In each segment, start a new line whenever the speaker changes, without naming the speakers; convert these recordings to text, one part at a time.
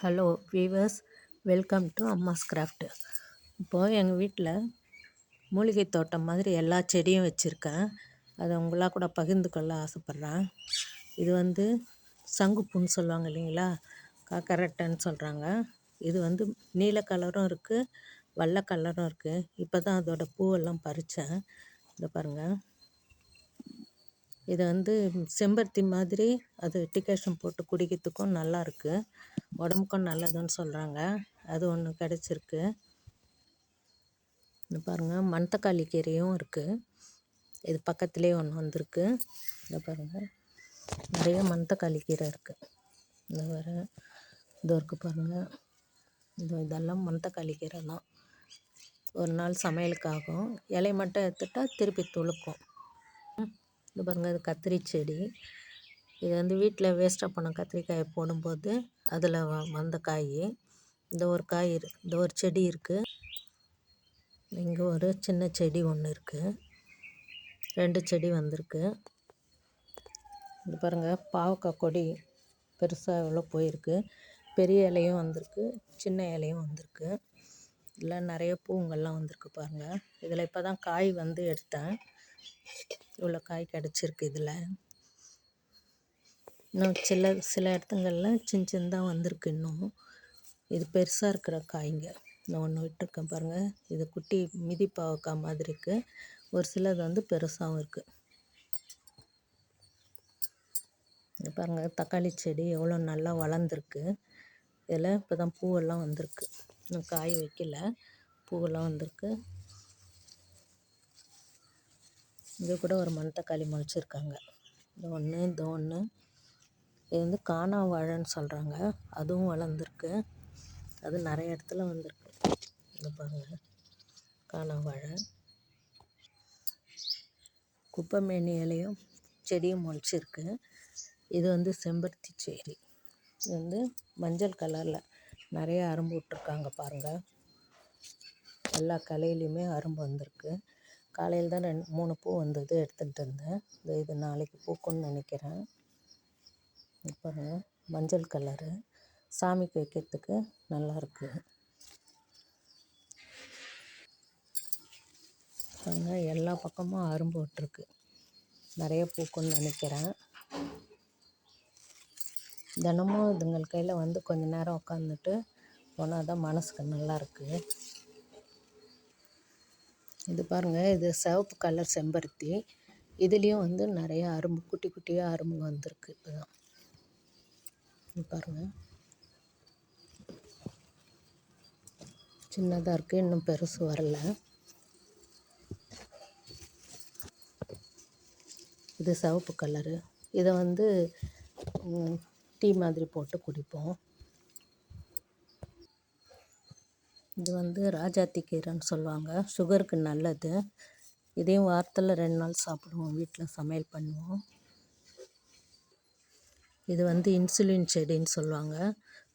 Hello viewers welcome to Amma's craft இப்போது எங்கள் வீட்டில் மூலிகை தோட்டம் மாதிரி எல்லா செடியும் வச்சுருக்கேன். அதை உங்களாக கூட பகிர்ந்து கொள்ள ஆசைப்பட்றேன். இது வந்து சங்குப்பூன்னு சொல்லுவாங்க இல்லைங்களா? காக்கரட்டைன்னு சொல்கிறாங்க இது வந்து நீல கலரும் இருக்குது வெள்ளை கலரும் இருக்குது இப்போ தான் அதோடய பூவெல்லாம் பறித்தேன் இதை பாருங்கள் இதை வந்து செம்பருத்தி மாதிரி அது டிகேஷன் போட்டு குடிக்கிறதுக்கும் நல்லாயிருக்கு. உடம்புக்கும் நல்லதுன்னு சொல்கிறாங்க அது ஒன்று கிடச்சிருக்கு. இந்த பாருங்கள் மணத்தக்காளி கீரையும் இருக்குது இது பக்கத்துலேயே ஒன்று வந்திருக்கு. இந்த பாருங்கள் நிறைய மணத்தக்காளி கீரை இருக்குது இந்த வர இது இருக்குது பாருங்கள் இது இதெல்லாம் மணத்தக்காளி கீரை தான் ஒரு நாள் சமையலுக்காகும். இலை மட்டும் எடுத்துட்டா திருப்பி துளுக்கும். இது பாருங்கள் இது கத்திரி செடி. இது வந்து வீட்டில் வேஸ்ட்டாக பண்ண கத்திரிக்காயை போடும்போது அதில் வந்த காய். இந்த ஒரு காய் இரு இந்த ஒரு செடி இருக்குது இங்கே ஒரு சின்ன செடி ஒன்று இருக்குது ரெண்டு செடி வந்திருக்கு. இது பாருங்கள் பாவக்காய் கொடி பெருசாக எவ்வளோ போயிருக்கு. பெரிய இலையும் வந்திருக்கு சின்ன இலையும் வந்திருக்கு. இதில் நிறைய பூங்கள்லாம் வந்திருக்கு பாருங்கள் இதில் இப்போ தான் காய் வந்து எடுத்தேன். இவ்வளோ காய் கிடச்சிருக்கு இதில். இன்னும் சில சில இடத்துங்களில் சின்ன சின்னதாக வந்திருக்கு இன்னும். இது பெருசாக இருக்கிற காய்ங்க. நான் ஒன்று விட்டுருக்கேன் பாருங்கள் இது குட்டி மிதி பாவக்காய் மாதிரி இருக்குது ஒரு சிலது வந்து பெருசாகவும் இருக்குது பாருங்கள் தக்காளி செடி எவ்வளோ நல்லா வளர்ந்துருக்கு. இதில் இப்போ தான் பூவெல்லாம் வந்திருக்கு. இன்னும் காய் வைக்கல. பூவெல்லாம் வந்திருக்கு. இங்கே கூட ஒரு மணத்தக்காளி முளைச்சிருக்காங்க. இந்த ஒன்று இந்த ஒன்று இது வந்து காணா வாழைன்னு சொல்கிறாங்க அதுவும் வளர்ந்துருக்கு. அது நிறைய இடத்துல வந்திருக்கு. இது பாருங்கள் காணா வாழை. குப்பைமேனி இலையும் செடியும் முளைச்சிருக்கு. இது வந்து செம்பருத்தி செடி. இது வந்து மஞ்சள் கலரில் நிறைய அரும்பு விட்ருக்காங்க பாருங்கள் எல்லா கலையிலையுமே அரும்பு வந்திருக்கு. காலையில் தான் ரெண்டு மூணு பூ வந்தது எடுத்துகிட்டு இருந்தேன். இது நாளைக்கு பூக்கும்னு நினைக்கிறேன். பாருங்கள் மஞ்சள் கலரு. சாமிக்கு வைக்கிறதுக்கு நல்லாயிருக்கு பாருங்கள் எல்லா பக்கமும் அரும்பு விட்டுருக்கு. நிறைய பூக்கும்னு நினைக்கிறேன். தினமும் இதுங்கள் கையில் வந்து கொஞ்ச நேரம் உட்காந்துட்டு போனால் தான் மனசுக்கு நல்லாயிருக்கு இது பாருங்கள் இது சிவப்பு கலர் செம்பருத்தி. இதுலேயும் வந்து நிறைய அரும்பு குட்டி குட்டியாக அரும்பு வந்திருக்கு இப்போ தான் பாருங்கள் சின்னதாக இருக்குது இன்னும் பெருசு வரல. இது சிவப்பு கலரு இதை வந்து டீ மாதிரி போட்டு குடிப்போம். இது வந்து ராஜாத்தி கீரைன்னு சொல்லுவாங்க. சுகருக்கு நல்லது. இதையும் வாரத்தில் ரெண்டு நாள் சாப்பிடுவோம். வீட்டில் சமையல் பண்ணுவோம். இது வந்து இன்சுலின் செடின்னு சொல்லுவாங்க.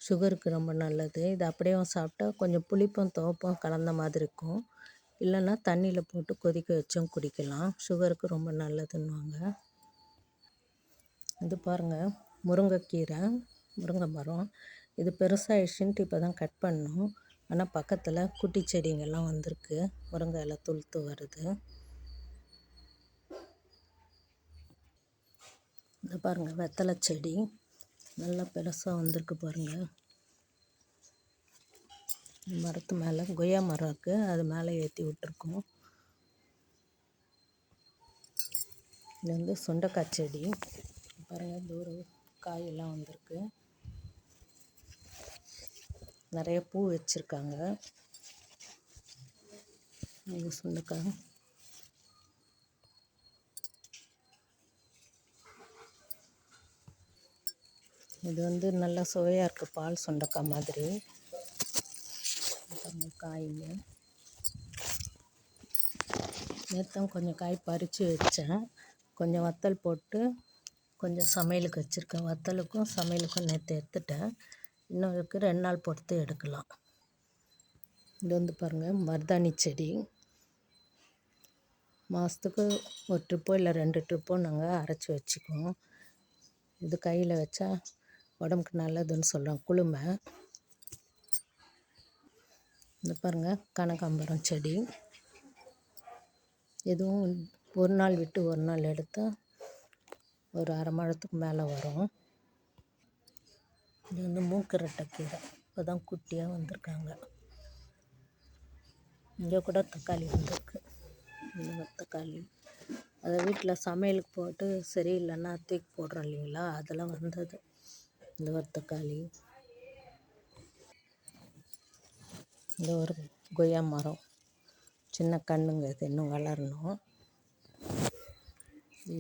சுகருக்கு ரொம்ப நல்லது. இது அப்படியே சாப்பிட்டா கொஞ்சம் புளிப்பும் துவப்பும் கலந்த மாதிரி இருக்கும். இல்லைன்னா தண்ணியில் போட்டு கொதிக்க வச்சும் குடிக்கலாம். சுகருக்கு ரொம்ப நல்லதுன்னுவாங்க. இது பாருங்கள் முருங்கைக்கீரை முருங்கை மரம். இது பெருசாகிடுச்சுன்ட்டு இப்போ தான் கட் பண்ணோம். ஆனால் பக்கத்தில் குட்டி செடிங்கள்லாம் வந்திருக்கு. முருங்கை துளுத்து வருது. இந்த பாருங்கள் வெத்தலை செடி. நல்லா பெருசாக வந்திருக்கு பாருங்கள் மரத்து மேலே கொய்யா மரம் இருக்குது அது மேலே ஏற்றி விட்டுருக்கோம். இது வந்து சுண்டக்காய் செடி. பாருங்கள் தூரம் காயெல்லாம் வந்திருக்கு. நிறைய பூ வச்சுருக்காங்க. இது சுண்டக்காய் இது வந்து நல்லா சுவையாக இருக்குது பால் சுண்டக்காய் மாதிரி. காய்ங்க. நேற்று கொஞ்சம் காய் பறித்து வச்சேன். கொஞ்சம் வத்தல் போட்டு கொஞ்சம் சமையலுக்கு வச்சுருக்கேன். வத்தலுக்கும் சமையலுக்கும் நேற்று எடுத்துட்டேன். இன்னும் இருக்குது ரெண்டு நாள் பொறுத்து எடுக்கலாம். இது வந்து பாருங்கள் மருதாணி செடி. மாதத்துக்கு ஒரு ட்ரிப்போ இல்லை ரெண்டு ட்ரிப்போ நாங்கள் அரைச்சி வச்சுக்குவோம். இது கையில் வச்சா உடம்புக்கு நல்லதுன்னு சொல்கிறோம் குளுமை. இந்த பாருங்கள் கனகாம்பரம் செடி. எதுவும் ஒரு நாள் விட்டு ஒரு நாள் எடுத்து ஒரு அரை மழத்துக்கு மேலே வரும். இது வந்து மூக்கரட்டைக்கீரை இப்போ தான் குட்டியாக வந்திருக்காங்க. இங்கே கூட தக்காளி வந்திருக்கு. இந்த தக்காளி. அதை வீட்டில் சமையலுக்கு போட்டு சரியில்லைன்னா தூக்கி போடுறோம் இல்லைங்களா? அதெல்லாம் வந்தது. இந்த ஒரு தக்காளி. இந்த ஒரு கொய்யா மரம். சின்ன கண்ணுங்க இது இன்னும் வளரணும்.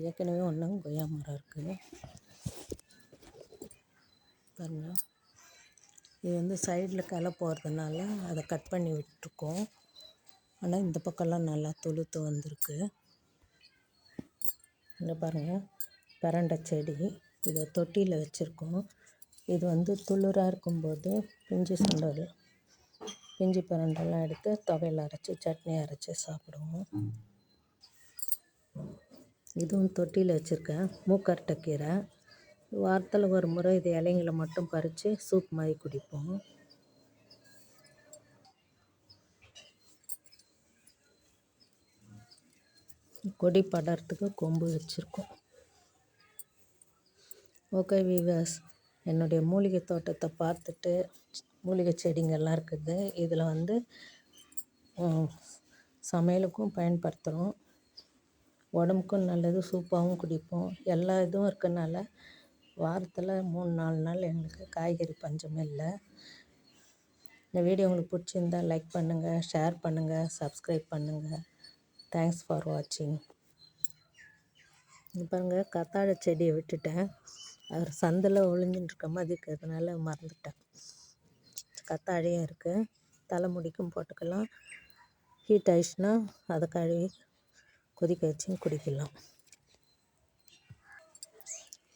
ஏற்கனவே ஒன்று கொய்யா மரம் இருக்குது. பாருங்கள் இது வந்து சைடில் கிளை போகிறதுனால அதை கட் பண்ணி விட்டுருக்கோம். ஆனால் இந்த பக்கம்லாம் நல்லா துளுத்து வந்திருக்கு இங்கே பாருங்கள் பிரண்டை செடி. இதை தொட்டியில் வச்சுருக்கோம். இது வந்து துளிராக இருக்கும்போது பிஞ்சு சுண்டல் பிஞ்சு பரண்டெல்லாம் எடுத்து துவையல் அரைச்சி சட்னி அரைச்சி சாப்பிடுவோம். இதுவும் தொட்டியில் வச்சுருக்கேன். மூக்கரட்டை கீரை. வாரத்தில் ஒரு முறை இது இலைங்களை மட்டும் பறித்து சூப் மாதிரி குடிப்போம். கொடி படறதுக்கு கொம்பு வச்சுருக்கோம். ஓகே வீவர்ஸ் என்னுடைய மூலிகை தோட்டத்தை பார்த்துட்டு மூலிகை செடிங்கள்லாம் இருக்குது. இதில் வந்து சமையலுக்கும் பயன்படுத்துகிறோம் உடம்புக்கும் நல்லது சூப்பாகவும் குடிப்போம். எல்லா இதுவும் இருக்கனால வாரத்தில் மூணு நாலு நாள் எங்களுக்கு காய்கறி பஞ்சம் இல்லை. இந்த வீடியோ உங்களுக்கு பிடிச்சிருந்தா லைக் பண்ணுங்கள் ஷேர் பண்ணுங்கள் சப்ஸ்கிரைப் பண்ணுங்கள் தேங்க்ஸ் ஃபார் வாட்சிங் பாருங்கள் கத்தாழை செடியை விட்டுட்டேன். அவர் சந்தில் ஒளிஞ்சுட்டு இருக்க மாதிரி இருக்கிறதுனால மறந்துட்டேன். கத்தாழையும் இருக்குது தலைமுடிக்கும் போட்டுக்கலாம். ஹீட் ஆயிடுச்சுன்னா அதை கழுவி கொதிக்க வச்சு குடிக்கலாம்.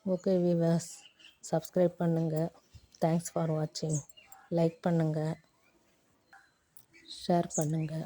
ஓகே வீவர்ஸ் சப்ஸ்கிரைப் பண்ணுங்கள் தேங்க்ஸ் ஃபார் வாட்சிங் லைக் பண்ணுங்கள் ஷேர் பண்ணுங்கள்